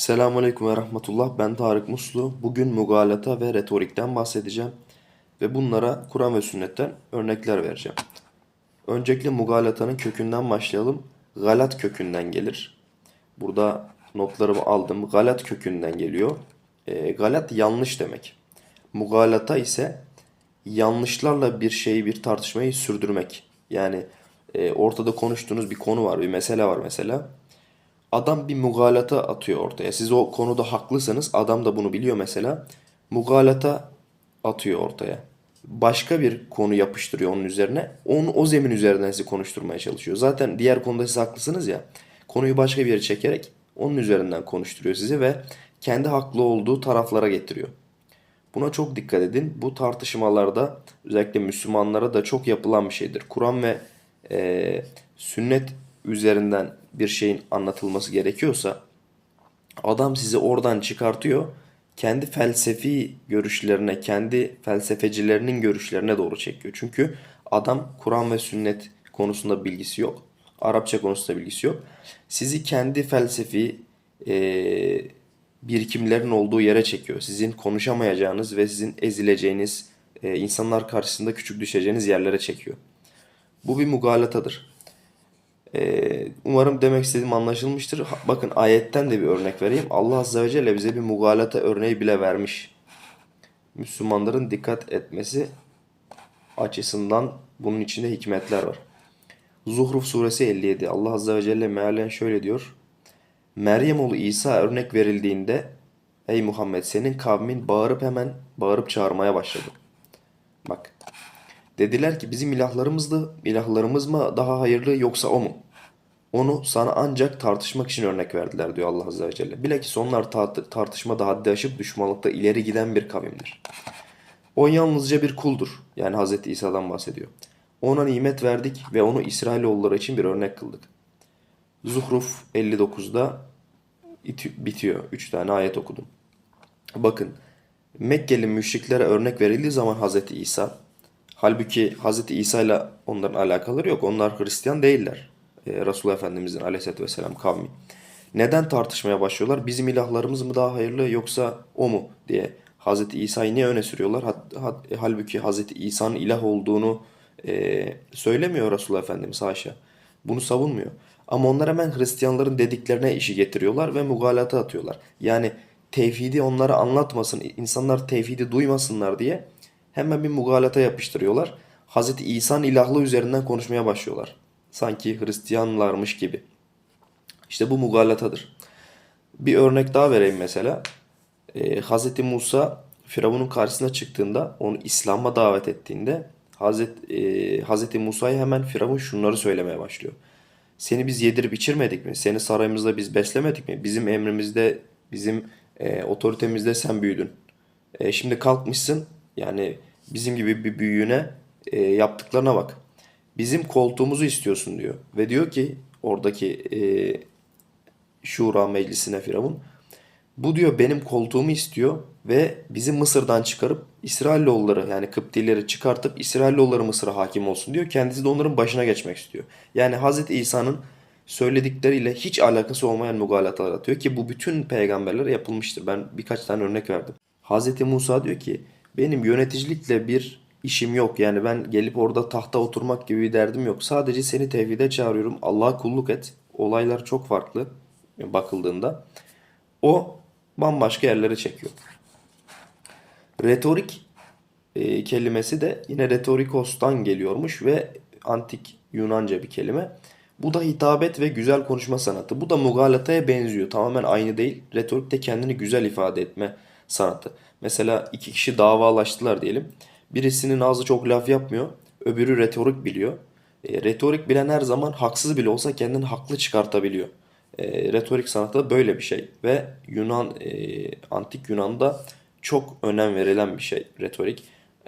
Selamünaleyküm ve rahmetullah. Ben Tarık Muslu. Bugün mugalata ve retorikten bahsedeceğim. Ve bunlara Kur'an ve sünnetten örnekler vereceğim. Öncelikle mugalatanın kökünden başlayalım. Galat kökünden gelir. Burada notlarımı aldım. Galat kökünden geliyor. E, galat yanlış demek. Mugalata ise yanlışlarla bir şeyi, bir tartışmayı sürdürmek. Yani e, ortada konuştuğunuz bir konu var, bir mesele var mesela. Adam bir mugalata atıyor ortaya. Siz o konuda haklısınız. Adam da bunu biliyor mesela. Mugalata atıyor ortaya. Başka bir konu yapıştırıyor onun üzerine. Onu o zemin üzerinden sizi konuşturmaya çalışıyor. Zaten diğer konuda siz haklısınız ya. Konuyu başka bir yere çekerek onun üzerinden konuşturuyor sizi ve kendi haklı olduğu taraflara getiriyor. Buna çok dikkat edin. Bu tartışmalarda özellikle Müslümanlara da çok yapılan bir şeydir. Kur'an ve e, sünnet üzerinden bir şeyin anlatılması gerekiyorsa adam sizi oradan çıkartıyor. Kendi felsefi görüşlerine, kendi felsefecilerinin görüşlerine doğru çekiyor. Çünkü adam Kur'an ve sünnet konusunda bilgisi yok. Arapça konusunda bilgisi yok. Sizi kendi felsefi eee birikimlerin olduğu yere çekiyor. Sizin konuşamayacağınız ve sizin ezileceğiniz, e, insanlar karşısında küçük düşeceğiniz yerlere çekiyor. Bu bir mugalatadır. E, umarım demek istediğim anlaşılmıştır. Bakın ayetten de bir örnek vereyim. Allah Azze ve Celle bize bir mugalata örneği bile vermiş. Müslümanların dikkat etmesi açısından bunun içinde hikmetler var. Zuhruf suresi 57. Allah Azze ve Celle mealen şöyle diyor. Meryem oğlu İsa örnek verildiğinde Ey Muhammed senin kavmin bağırıp hemen bağırıp çağırmaya başladı. Bak. Dediler ki bizim ilahlarımızdı, ilahlarımız mı daha hayırlı yoksa o mu? Onu sana ancak tartışmak için örnek verdiler diyor Allah Azze ve Celle. Bilakis onlar tart- tartışmada haddi aşıp düşmanlıkta ileri giden bir kavimdir. O yalnızca bir kuldur. Yani Hazreti İsa'dan bahsediyor. Ona nimet verdik ve onu İsrailoğulları için bir örnek kıldık. Zuhruf 59'da iti- bitiyor. 3 tane ayet okudum. Bakın Mekkeli müşriklere örnek verildiği zaman Hazreti İsa halbuki Hazreti İsa ile onların alakaları yok. Onlar Hristiyan değiller. Ee, Resulullah Efendimizin aleyhissalatü vesselam kavmi. Neden tartışmaya başlıyorlar? Bizim ilahlarımız mı daha hayırlı yoksa o mu diye Hazreti İsa'yı niye öne sürüyorlar? Hat- hat- halbuki Hazreti İsa'nın ilah olduğunu e, söylemiyor Resulullah Efendimiz haşa. Bunu savunmuyor. Ama onlar hemen Hristiyanların dediklerine işi getiriyorlar ve mugalata atıyorlar. Yani tevhidi onlara anlatmasın, insanlar tevhidi duymasınlar diye hemen bir mugalata yapıştırıyorlar. Hazreti İsa'nın ilahlığı üzerinden konuşmaya başlıyorlar. Sanki Hristiyanlarmış gibi. İşte bu mugalatadır. Bir örnek daha vereyim mesela. Ee, Hazreti Musa Firavun'un karşısına çıktığında onu İslam'a davet ettiğinde Hazreti, e, Hazreti Musa'ya hemen Firavun şunları söylemeye başlıyor. Seni biz yedirip içirmedik mi? Seni sarayımızda biz beslemedik mi? Bizim emrimizde, bizim e, otoritemizde sen büyüdün. E, şimdi kalkmışsın yani bizim gibi bir büyüğüne e, yaptıklarına bak. Bizim koltuğumuzu istiyorsun diyor. Ve diyor ki oradaki e, Şura meclisine Firavun. Bu diyor benim koltuğumu istiyor ve bizi Mısır'dan çıkarıp İsrailoğulları yani Kıptileri çıkartıp İsrailoğulları Mısır'a hakim olsun diyor. Kendisi de onların başına geçmek istiyor. Yani Hazreti İsa'nın söyledikleriyle hiç alakası olmayan mugalatalar atıyor ki bu bütün peygamberlere yapılmıştır. Ben birkaç tane örnek verdim. Hazreti Musa diyor ki benim yöneticilikle bir işim yok. Yani ben gelip orada tahta oturmak gibi bir derdim yok. Sadece seni tevhide çağırıyorum. Allah'a kulluk et. Olaylar çok farklı bakıldığında. O bambaşka yerlere çekiyor. Retorik e, kelimesi de yine retorikos'tan geliyormuş ve antik Yunanca bir kelime. Bu da hitabet ve güzel konuşma sanatı. Bu da mugalataya benziyor. Tamamen aynı değil. Retorik de kendini güzel ifade etme sanatı. Mesela iki kişi davalaştılar diyelim. Birisinin ağzı çok laf yapmıyor. Öbürü retorik biliyor. E, retorik bilen her zaman haksız bile olsa kendini haklı çıkartabiliyor. E, retorik sanatı böyle bir şey ve Yunan e, antik Yunan'da çok önem verilen bir şey retorik.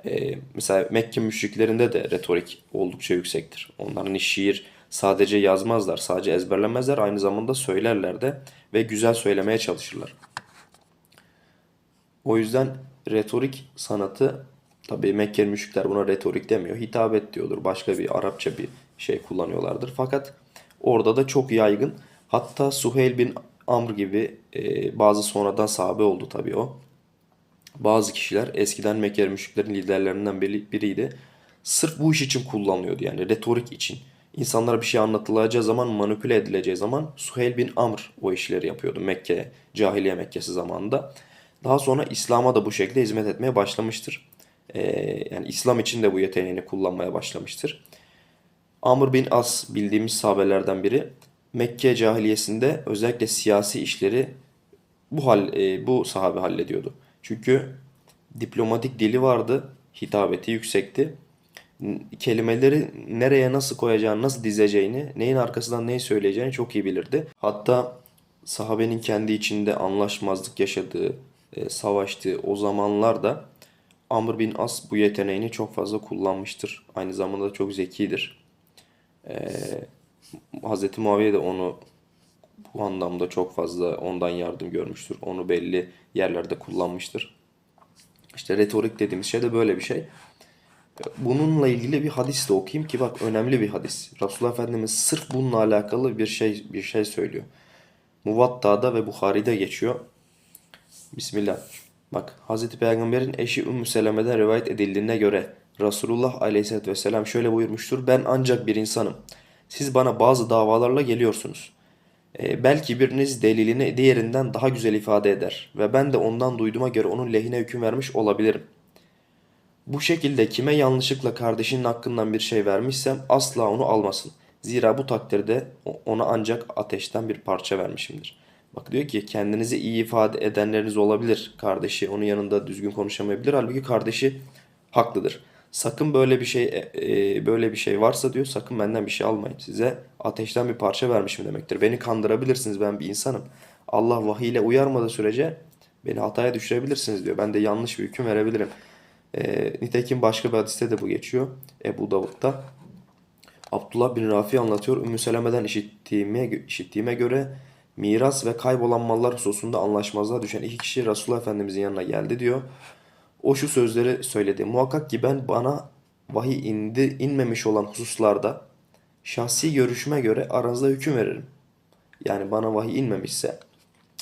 E, mesela Mekke müşriklerinde de retorik oldukça yüksektir. Onların hani şiir sadece yazmazlar, sadece ezberlemezler, aynı zamanda söylerler de ve güzel söylemeye çalışırlar. O yüzden retorik sanatı tabii Mekkeli müşrikler buna retorik demiyor. Hitabet diyordur. Başka bir Arapça bir şey kullanıyorlardır. Fakat orada da çok yaygın. Hatta Suheyl bin Amr gibi e, bazı sonradan sahabe oldu tabii o. Bazı kişiler eskiden Mekke müşriklerin liderlerinden biri- biriydi. Sırf bu iş için kullanılıyordu yani retorik için. İnsanlara bir şey anlatılacağı zaman, manipüle edileceği zaman Suheyl bin Amr o işleri yapıyordu Mekke, cahiliye Mekke'si zamanında. Daha sonra İslam'a da bu şekilde hizmet etmeye başlamıştır. Ee, yani İslam için de bu yeteneğini kullanmaya başlamıştır. Amr bin As bildiğimiz sahabelerden biri. Mekke cahiliyesinde özellikle siyasi işleri bu hal e, bu sahabe hallediyordu. Çünkü diplomatik dili vardı, hitabeti yüksekti. Kelimeleri nereye nasıl koyacağını, nasıl dizeceğini, neyin arkasından neyi söyleyeceğini çok iyi bilirdi. Hatta sahabenin kendi içinde anlaşmazlık yaşadığı, e, savaştığı o zamanlarda Amr bin As bu yeteneğini çok fazla kullanmıştır. Aynı zamanda da çok zekidir. Hazreti Muaviye de onu bu anlamda çok fazla ondan yardım görmüştür. Onu belli yerlerde kullanmıştır. İşte retorik dediğimiz şey de böyle bir şey. Bununla ilgili bir hadis de okuyayım ki bak önemli bir hadis. Resulullah Efendimiz sırf bununla alakalı bir şey bir şey söylüyor. Muvatta'da ve Bukhari'de geçiyor. Bismillah. Bak Hazreti Peygamber'in eşi Ümmü Seleme'den rivayet edildiğine göre Resulullah Aleyhisselatü Vesselam şöyle buyurmuştur. Ben ancak bir insanım. Siz bana bazı davalarla geliyorsunuz. E, belki biriniz delilini diğerinden daha güzel ifade eder ve ben de ondan duyduğuma göre onun lehine hüküm vermiş olabilirim. Bu şekilde kime yanlışlıkla kardeşinin hakkından bir şey vermişsem asla onu almasın. Zira bu takdirde ona ancak ateşten bir parça vermişimdir. Bak diyor ki kendinizi iyi ifade edenleriniz olabilir. Kardeşi onun yanında düzgün konuşamayabilir. Halbuki kardeşi haklıdır. Sakın böyle bir şey e, e, böyle bir şey varsa diyor sakın benden bir şey almayın. Size ateşten bir parça vermişim demektir. Beni kandırabilirsiniz ben bir insanım. Allah vahiy ile uyarmadığı sürece beni hataya düşürebilirsiniz diyor. Ben de yanlış bir hüküm verebilirim. E, nitekim başka bir hadiste de bu geçiyor. Ebu Davud'da. Abdullah bin Rafi anlatıyor. Ümmü Seleme'den işittiğime, işittiğime göre miras ve kaybolan mallar hususunda anlaşmazlığa düşen iki kişi Resulullah Efendimizin yanına geldi diyor. O şu sözleri söyledi. Muhakkak ki ben bana vahiy indi, inmemiş olan hususlarda şahsi görüşüme göre aranızda hüküm veririm. Yani bana vahiy inmemişse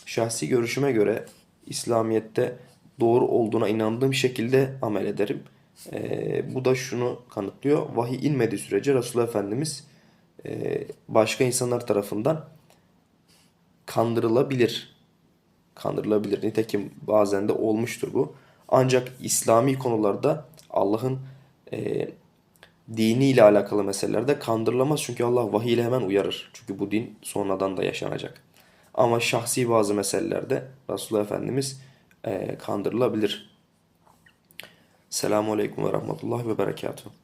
şahsi görüşüme göre İslamiyet'te doğru olduğuna inandığım şekilde amel ederim. Ee, bu da şunu kanıtlıyor. Vahiy inmediği sürece Resulullah Efendimiz e, başka insanlar tarafından kandırılabilir. Kandırılabilir. Nitekim bazen de olmuştur bu. Ancak İslami konularda Allah'ın e, diniyle alakalı meselelerde kandırılamaz. Çünkü Allah vahiy ile hemen uyarır. Çünkü bu din sonradan da yaşanacak. Ama şahsi bazı meselelerde Resulullah Efendimiz e, kandırılabilir. Selamun Aleyküm ve Rahmetullahi ve Berekatuhu.